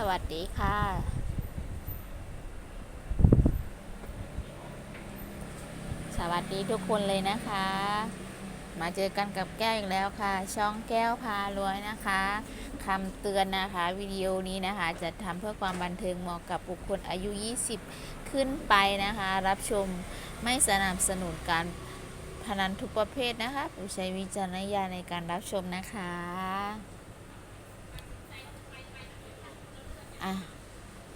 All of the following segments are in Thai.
สวัสดีค่ะสวัสดีทุกคนเลยนะคะ มาเจอกันกับแก้วอีกแล้วค่ะ ช่องแก้วพารวยนะคะคำเตือนนะคะวิดีโอนี้นะคะ จะทำเพื่อความบันเทิงเหมาะกับบุคคลอายุ 20 ขึ้นไปนะคะ รับชมไม่สนับสนุนการพนันทุกประเภทนะคะโปรดใช้วิจารณญาณในการรับชมนะคะ อะ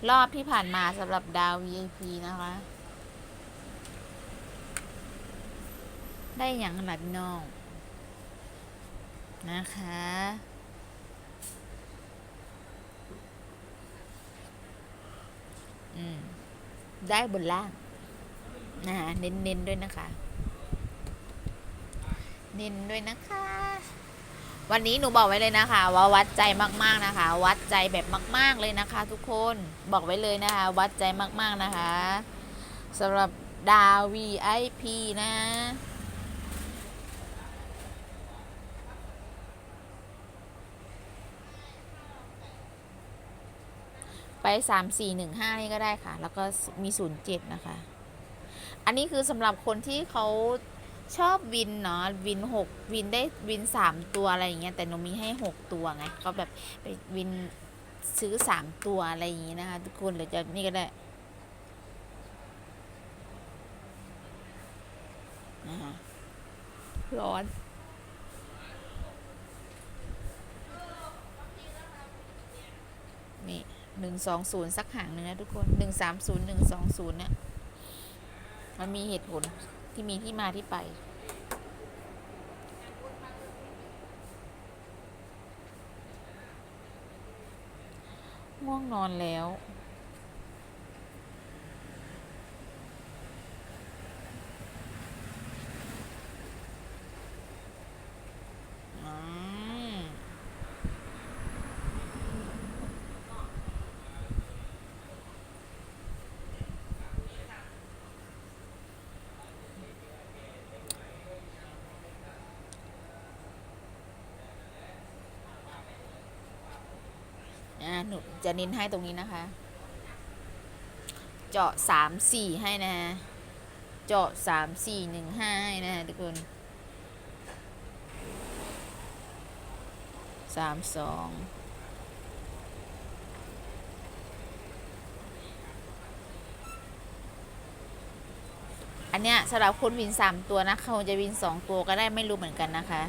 รอบที่ผ่านมาสำหรับดาว VIP นะคะ ได้อย่างหลับน้อง นะคะอืมได้บนล่างนะคะเน้นๆด้วยนะคะ เน้นด้วยนะคะ วันนี้หนูบอกไว้เลยนะคะ ว่าวัดใจมากๆนะคะ วัดใจแบบมาก ๆเลยนะคะ ทุกคนบอกไว้เลยนะคะ วัดใจมากๆนะคะสำหรับดาว VIP นะไปสามสี่หนึ่งห้านี่ก็ได้ค่ะ แล้วก็มีศูนย์เจ็ดนะคะ อันนี้คือสำหรับคนที่เขา ชอบวินเนาะวินหกวินได้วินสามตัวอะไรอย่างเงี้ยแต่หนูมีให้หกตัวไงเขาแบบไปวินซื้อสามตัวอะไรอย่างงี้นะคะทุกคนหรือจะนี่ก็ได้นะคะร้อนนี่หนึ่งสองศูนย์สักหางหนึ่งนะทุกคนหนึ่งสามศูนย์หนึ่งสองศูนย์เนี่ยมันมีเหตุผล ที่มีที่มาที่ไป ง่วงนอนแล้ว อ่าหนูจะเน้นให้ตรงนี้นะคะ เจาะสามสี่ให้นะฮะเจาะสามสี่หนึ่งห้าให้นะฮะทุกคนสามสองอันเนี้ยสำหรับคนวินสามตัวนะเขาจะวินสองตัวก็ได้ไม่รู้เหมือนกันนะคะ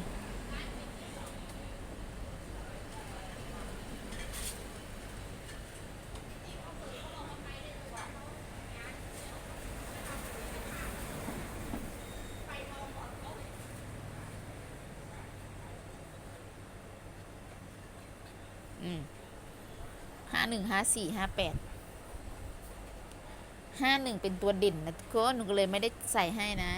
อืมห้าหนึ่งห้าสี่ห้าแปดห้าหนึ่งเป็นตัวเด่นนะทุกคนหนูก็เลยไม่ได้ใส่ให้นะ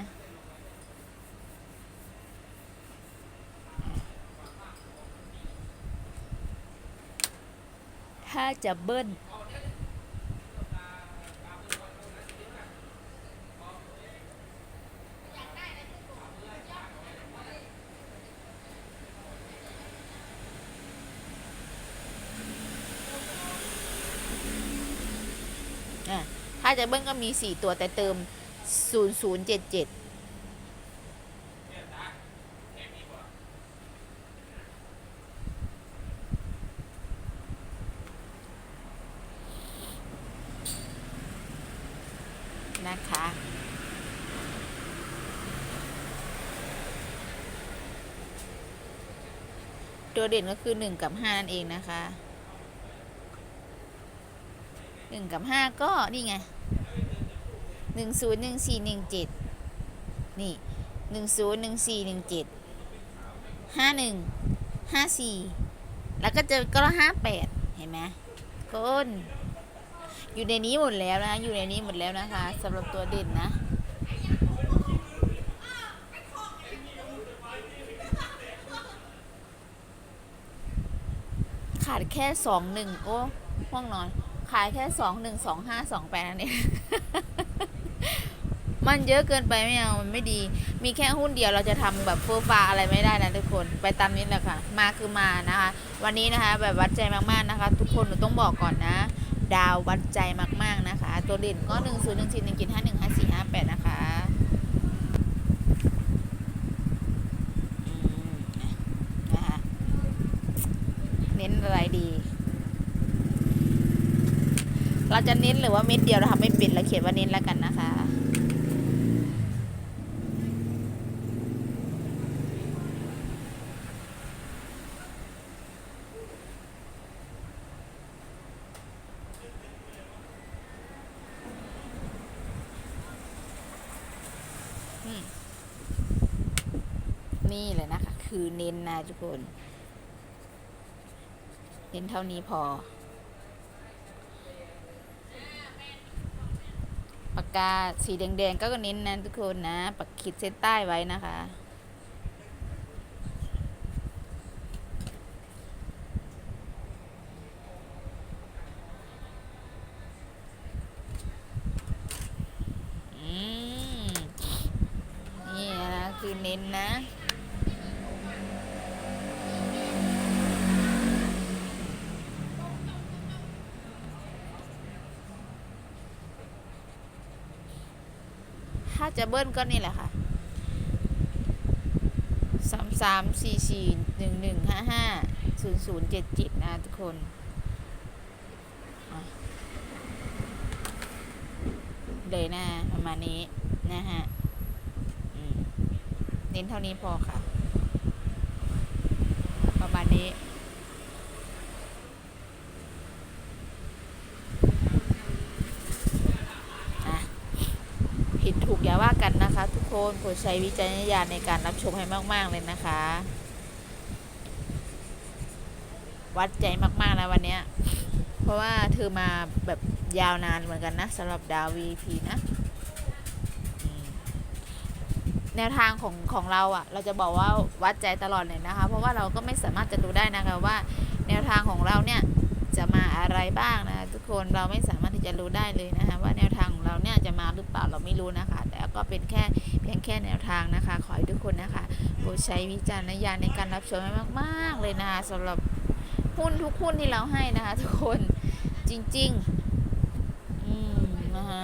ถ้าจะเบิ้ล อะถ้าจะเบิ้ลก็มี 4 ตัวแต่เติม 0077นะคะตัวเด่นก็คือ 1 กับ 5 นั่นเองนะคะ หนึ่งกับห้าก็นี่ไงหนึ่งศูนย์หนึ่งสี่หนึ่งเจ็ดนี่หนึ่งศูนย์หนึ่งสี่หนึ่งเจ็ดห้าหนึ่งห้าสี่แล้วก็เจอก็ห้าแปดเห็นไหมก้นอยู่ในนี้หมดแล้วนะอยู่ในนี้หมดแล้วนะคะสำหรับตัวเด่นนะขาดแค่สองหนึ่งโอ้ห้องนอน ขายแค่สองหนึ่งสองห้าสองแปดนั่นเอง มันเยอะเกินไปไม่เอา มันไม่ดี มีแค่หุ้นเดียวเราจะทำแบบเฟื่อฟ้าอะไรไม่ได้นะทุกคน ไปตามนี้แหละค่ะ มาคือมานะคะ วันนี้นะคะ แบบวัดใจมากๆนะคะ ทุกคนหนูต้องบอกก่อนนะ ดาววัดใจมากๆนะคะ ตัวเด่นก็หนึ่งศูนย์หนึ่งสี่หนึ่งกินห้าหนึ่งห้าสี่ห้าแปดนะคะนะคะเน้นอะไรดี เราจะเน้นหรือว่าเม็ดเดียวเราทำไม่ป็นเราเขียนว่าเน้นแล้วกันนะคะนี่เลยนะคะ คือเน้นนะทุกคน เน้นเท่านี้พอ ปากกาสีแดงๆก็เน้นนะทุกคนนะ ปักขีดเส้นใต้ไว้นะคะอืมนี่นะคือเน้นนะ ถ้าจะเบิ้ลก็นี่แหละค่ะสามสามสี่สี่หนึ่งหนึ่งห้าห้าศูนย์ศูนย์เจ็ดจิตนะทุกคนเลยนะประมาณนี้นะฮะเน้นเท่านี้พอค่ะ ประมาณนี้ อะ ผิด ถูกอย่าว่ากันนะคะ ทุกคนโปรดใช้วิจารณญาณในการรับชมให้มาก ๆ เลยนะคะ วัดใจมากๆนะวันนี้เพราะว่าเธอมาแบบยาวนานเหมือนกันนะสำหรับดาว VP นะแนวทางของของเราอะ่ะ เราจะบอกว่าวัดใจตลอดเลยนะคะ เพราะว่าเราก็ไม่สามารถจะรู้ได้นะคะว่า แนวทางของเราเนี่ยจะมาอะไรบ้างนะ คนเราไม่สามารถที่จะรู้ได้เลยนะคะว่าแนวทางของเราเนี่ยจะมาหรือเปล่าเราไม่รู้นะคะ แต่ก็เป็นแค่เพียงแค่แนวทางนะคะ ขอให้ทุกคนนะคะโปรดใช้วิจารณญาณในการรับชมให้มาก ๆ เลยนะคะสำหรับหุ้นทุกหุ้นที่เราให้นะคะทุกคนจริง ๆ อืมนะคะ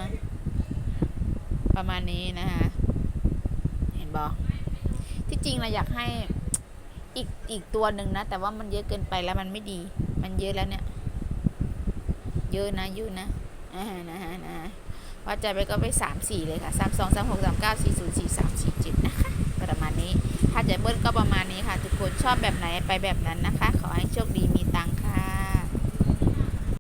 ประมาณนี้นะคะเห็นบอกที่จริงเราอยากให้อีกอีกตัวหนึ่งนะ แต่ว่ามันเยอะเกินไปแล้วมันไม่ดี มันเยอะแล้วเนี่ย เยอะนะเยอะนะอ่านะฮะนะฮะวัดใจไปก็ไปสามสี่เลยค่ะสามสองสามหกสามเก้าสี่ศูนย์สี่สามสี่เจ็ดนะคะประมาณนี้ถ้าจะเบิ้ลก็ประมาณนี้ค่ะ ทุกคนชอบแบบไหนไปแบบนั้นนะคะ ขอให้โชคดีมีตังค์